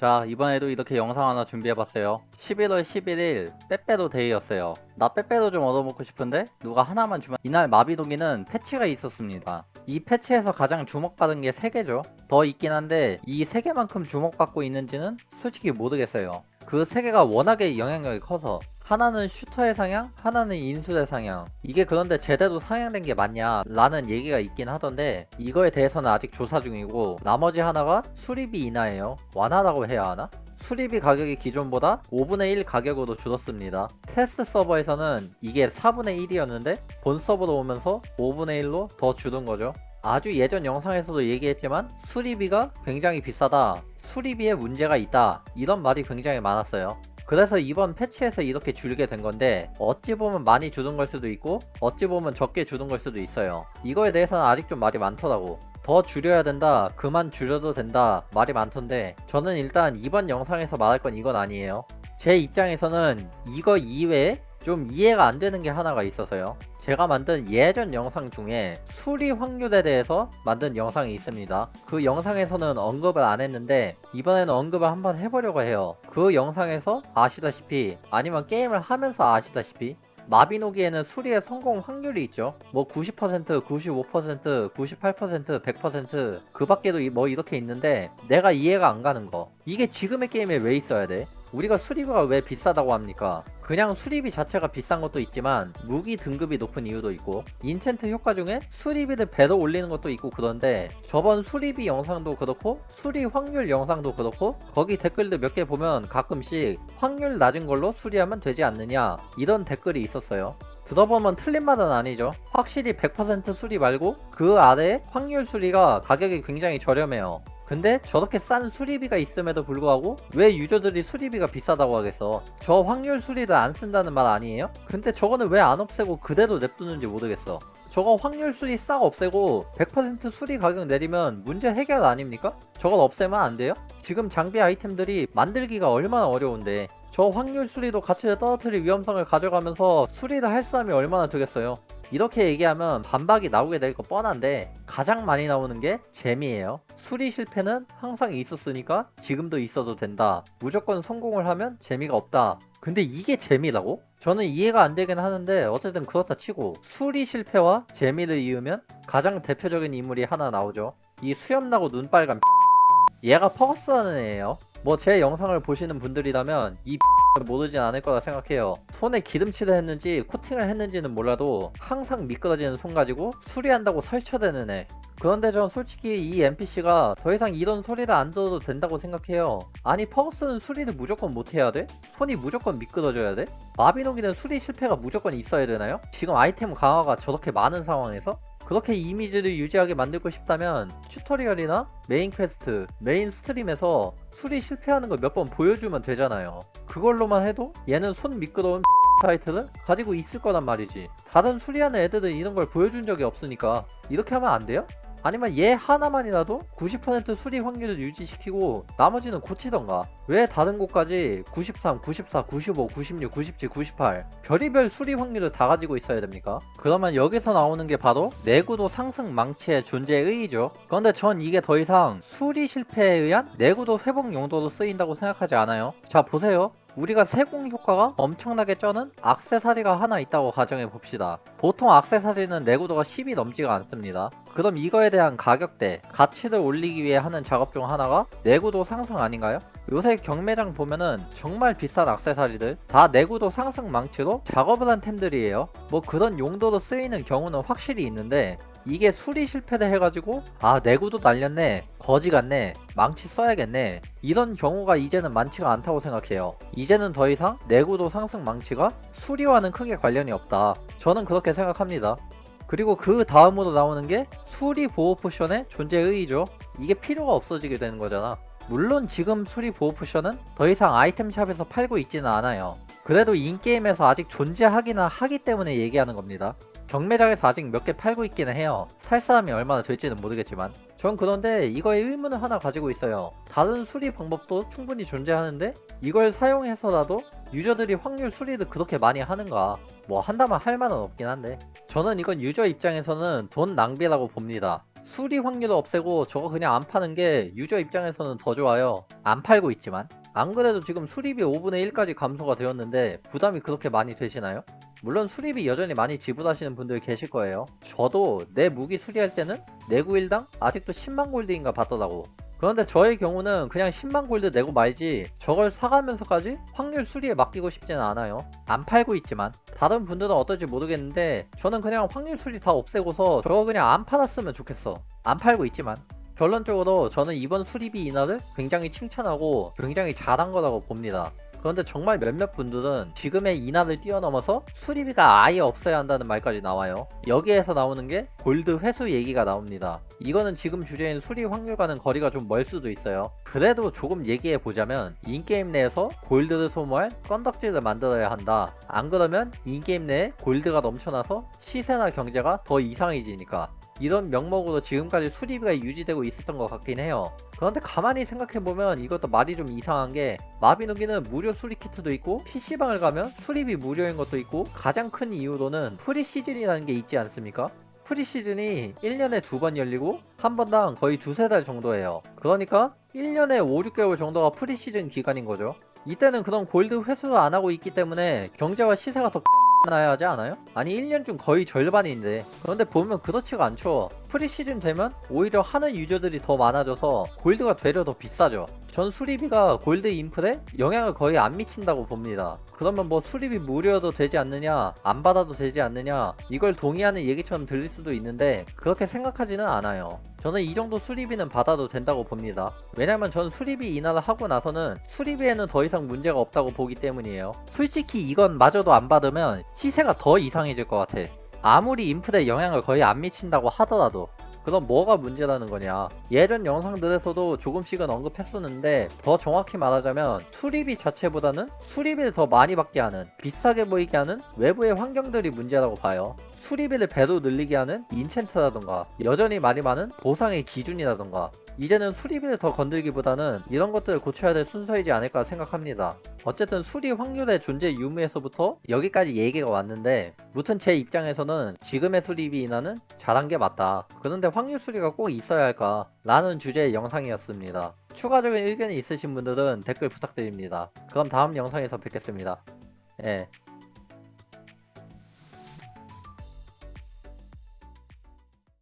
자 이번에도 이렇게 영상 하나 준비해봤어요. 11월 11일 빼빼로 데이였어요. 나 빼빼로 좀 얻어먹고 싶은데 누가 하나만 주면 이날 마비동이는 패치가 있었습니다. 이 패치에서 가장 주목받은 게 3개죠. 더 있긴 한데 이 3개만큼 주목받고 있는지는 솔직히 모르겠어요. 그 3개가 워낙에 영향력이 커서 하나는 슈터의 상향, 하나는 인술의 상향. 이게 그런데 제대로 상향된 게 맞냐? 라는 얘기가 있긴 하던데 이거에 대해서는 아직 조사 중이고 나머지 하나가 수리비 인하예요. 완화라고 해야 하나? 수리비 가격이 기존보다 5분의 1 가격으로 줄었습니다. 테스트 서버에서는 이게 4분의 1이었는데 본 서버로 오면서 5분의 1로 더 줄은 거죠. 아주 예전 영상에서도 얘기했지만 수리비가 굉장히 비싸다. 수리비에 문제가 있다. 이런 말이 굉장히 많았어요. 그래서 이번 패치에서 이렇게 줄게 된 건데 어찌 보면 많이 줄은 걸 수도 있고 어찌 보면 적게 줄은 걸 수도 있어요. 이거에 대해서는 아직 좀 말이 많더라고. 더 줄여야 된다, 그만 줄여도 된다 말이 많던데 저는 일단 이번 영상에서 말할 건 이건 아니에요. 제 입장에서는 이거 이외에 좀 이해가 안 되는 게 하나가 있어서요. 제가 만든 예전 영상 중에 수리 확률에 대해서 만든 영상이 있습니다. 그 영상에서는 언급을 안 했는데 이번에는 언급을 한번 해보려고 해요. 그 영상에서 아시다시피 아니면 게임을 하면서 아시다시피 마비노기에는 수리의 성공 확률이 있죠. 뭐 90%, 95%, 98%, 100%그 밖에도 이- 뭐 이렇게 있는데 내가 이해가 안 가는 거. 이게 지금의 게임에 왜 있어야 돼? 우리가 수리비가 왜 비싸다고 합니까? 그냥 수리비 자체가 비싼 것도 있지만 무기 등급이 높은 이유도 있고 인챈트 효과 중에 수리비를 배로 올리는 것도 있고 그런데 저번 수리비 영상도 그렇고 수리 확률 영상도 그렇고 거기 댓글들 몇 개 보면 가끔씩 확률 낮은 걸로 수리하면 되지 않느냐 이런 댓글이 있었어요. 들어보면 틀린 말은 아니죠. 확실히 100% 수리 말고 그 아래 확률 수리가 가격이 굉장히 저렴해요. 근데 저렇게 싼 수리비가 있음에도 불구하고 왜 유저들이 수리비가 비싸다고 하겠어? 저 확률 수리를 안 쓴다는 말 아니에요? 근데 저거는 왜 안 없애고 그대로 냅두는지 모르겠어. 저거 확률 수리 싹 없애고 100% 수리 가격 내리면 문제 해결 아닙니까? 저걸 없애면 안 돼요? 지금 장비 아이템들이 만들기가 얼마나 어려운데 저 확률 수리도 가치를 떨어뜨릴 위험성을 가져가면서 수리를 할 사람이 얼마나 되겠어요? 이렇게 얘기하면 반박이 나오게 될 거 뻔한데 가장 많이 나오는 게 재미예요. 수리 실패는 항상 있었으니까 지금도 있어도 된다. 무조건 성공을 하면 재미가 없다. 근데 이게 재미라고? 저는 이해가 안 되긴 하는데 어쨌든 그렇다 치고 수리 실패와 재미를 이으면 가장 대표적인 인물이 하나 나오죠. 이 수염나고 눈빨간 얘가 퍼거스라는 애예요. 뭐 제 영상을 보시는 분들이라면 이 모르진 않을 거라 생각해요. 손에 기름칠을 했는지 코팅을 했는지는 몰라도 항상 미끄러지는 손 가지고 수리한다고 설쳐대는 애. 그런데 전 솔직히 이 NPC가 더 이상 이런 소리를 안 들어도 된다고 생각해요. 아니 퍼거스는 수리를 무조건 못해야 돼? 손이 무조건 미끄러져야 돼? 마비노기는 수리 실패가 무조건 있어야 되나요? 지금 아이템 강화가 저렇게 많은 상황에서? 그렇게 이미지를 유지하게 만들고 싶다면 튜토리얼이나 메인 퀘스트, 메인 스트림에서 수리 실패하는 걸 몇 번 보여주면 되잖아요. 그걸로만 해도 얘는 손 미끄러운 타이틀을 가지고 있을 거란 말이지. 다른 수리하는 애들은 이런 걸 보여준 적이 없으니까 이렇게 하면 안 돼요? 아니면 얘 하나만이라도 90% 수리 확률을 유지시키고 나머지는 고치던가 왜 다른 곳까지 93, 94, 95, 96, 97, 98 별의별 수리 확률을 다 가지고 있어야 됩니까? 그러면 여기서 나오는 게 바로 내구도 상승 망치의 존재의 의의죠 그런데 전 이게 더 이상 수리 실패에 의한 내구도 회복 용도로 쓰인다고 생각하지 않아요 자 보세요 우리가 세공 효과가 엄청나게 쩌는 악세사리가 하나 있다고 가정해 봅시다. 보통 악세사리는 내구도가 10이 넘지가 않습니다. 그럼 이거에 대한 가격대, 가치를 올리기 위해 하는 작업 중 하나가 내구도 상승 아닌가요? 요새 경매장 보면은 정말 비싼 악세사리들 다 내구도 상승 망치로 작업을 한 템들이에요. 뭐 그런 용도로 쓰이는 경우는 확실히 있는데 이게 수리 실패를 해가지고 아 내구도 날렸네 거지 같네 망치 써야겠네 이런 경우가 이제는 많지가 않다고 생각해요. 이제는 더 이상 내구도 상승 망치가 수리와는 크게 관련이 없다. 저는 그렇게 생각합니다. 그리고 그 다음으로 나오는 게 수리 보호 포션의 존재 의의죠. 이게 필요가 없어지게 되는 거잖아 물론 지금 수리 보호 포션은 더 이상 아이템샵에서 팔고 있지는 않아요 그래도 인게임에서 아직 존재하기나 하기 때문에 얘기하는 겁니다 경매장에서 아직 몇 개 팔고 있기는 해요. 살 사람이 얼마나 될지는 모르겠지만. 전 그런데 이거에 의문을 하나 가지고 있어요. 다른 수리 방법도 충분히 존재하는데 이걸 사용해서라도 유저들이 확률 수리를 그렇게 많이 하는가? 뭐 한다면 할 만은 없긴 한데 저는 이건 유저 입장에서는 돈 낭비라고 봅니다. 수리 확률을 없애고 저거 그냥 안 파는 게 유저 입장에서는 더 좋아요. 안 팔고 있지만. 안 그래도 지금 수리비 5분의 1까지 감소가 되었는데 부담이 그렇게 많이 되시나요? 물론 수리비 여전히 많이 지불하시는 분들 계실 거예요. 저도 내 무기 수리할 때는 내구 1당 아직도 10만 골드인가 받더라고. 그런데 저의 경우는 그냥 10만 골드 내고 말지 저걸 사가면서까지 확률 수리에 맡기고 싶지는 않아요. 안 팔고 있지만 다른 분들은 어떨지 모르겠는데 저는 그냥 확률 수리 다 없애고서 저거 그냥 안 팔았으면 좋겠어. 안 팔고 있지만 결론적으로 저는 이번 수리비 인하를 굉장히 칭찬하고 굉장히 잘한 거라고 봅니다. 그런데 정말 몇몇 분들은 지금의 인하를 뛰어넘어서 수리비가 아예 없어야 한다는 말까지 나와요. 여기에서 나오는 게 골드 회수 얘기가 나옵니다. 이거는 지금 주제인 수리 확률과는 거리가 좀 멀 수도 있어요. 그래도 조금 얘기해 보자면 인게임 내에서 골드를 소모할 건덕지를 만들어야 한다. 안 그러면 인게임 내에 골드가 넘쳐나서 시세나 경제가 더 이상해지니까. 이런 명목으로 지금까지 수리비가 유지되고 있었던 것 같긴 해요. 그런데 가만히 생각해보면 이것도 말이 좀 이상한 게 마비노기는 무료 수리 키트도 있고 PC방을 가면 수리비 무료인 것도 있고 가장 큰 이유로는 프리 시즌이라는 게 있지 않습니까? 프리 시즌이 1년에 두 번 열리고 한 번당 거의 두세 달 정도예요. 그러니까 1년에 5, 6개월 정도가 프리 시즌 기간인 거죠. 이때는 그런 골드 회수를 안 하고 있기 때문에 경제와 시세가 더 나야 하지 않아요? 아니 1년 중 거의 절반인데 그런데 보면 그렇지가 않죠 프리시즌 되면 오히려 하는 유저들이 더 많아져서 골드가 되려 더 비싸죠 전 수리비가 골드 인플에 영향을 거의 안 미친다고 봅니다 그러면 뭐 수리비 무료도 되지 않느냐 안 받아도 되지 않느냐 이걸 동의하는 얘기처럼 들릴 수도 있는데 그렇게 생각하지는 않아요 저는 이 정도 수리비는 받아도 된다고 봅니다. 왜냐면 전 수리비 인하를 하고 나서는 수리비에는 더 이상 문제가 없다고 보기 때문이에요. 솔직히 이건 마저도 안 받으면 시세가 더 이상해질 것 같아. 아무리 인플에 영향을 거의 안 미친다고 하더라도 그럼 뭐가 문제라는 거냐. 예전 영상들에서도 조금씩은 언급했었는데 더 정확히 말하자면 수리비 자체보다는 수리비를 더 많이 받게 하는 비싸게 보이게 하는 외부의 환경들이 문제라고 봐요. 수리비를 배로 늘리게 하는 인챈트라던가 여전히 말이 많은 보상의 기준이라던가 이제는 수리비를 더 건들기보다는 이런 것들을 고쳐야 될 순서이지 않을까 생각합니다. 어쨌든 수리 확률의 존재 유무에서부터 여기까지 얘기가 왔는데 무튼 제 입장에서는 지금의 수리비 인하는 잘한 게 맞다. 그런데 확률 수리가 꼭 있어야 할까? 라는 주제의 영상이었습니다. 추가적인 의견이 있으신 분들은 댓글 부탁드립니다. 그럼 다음 영상에서 뵙겠습니다. 예.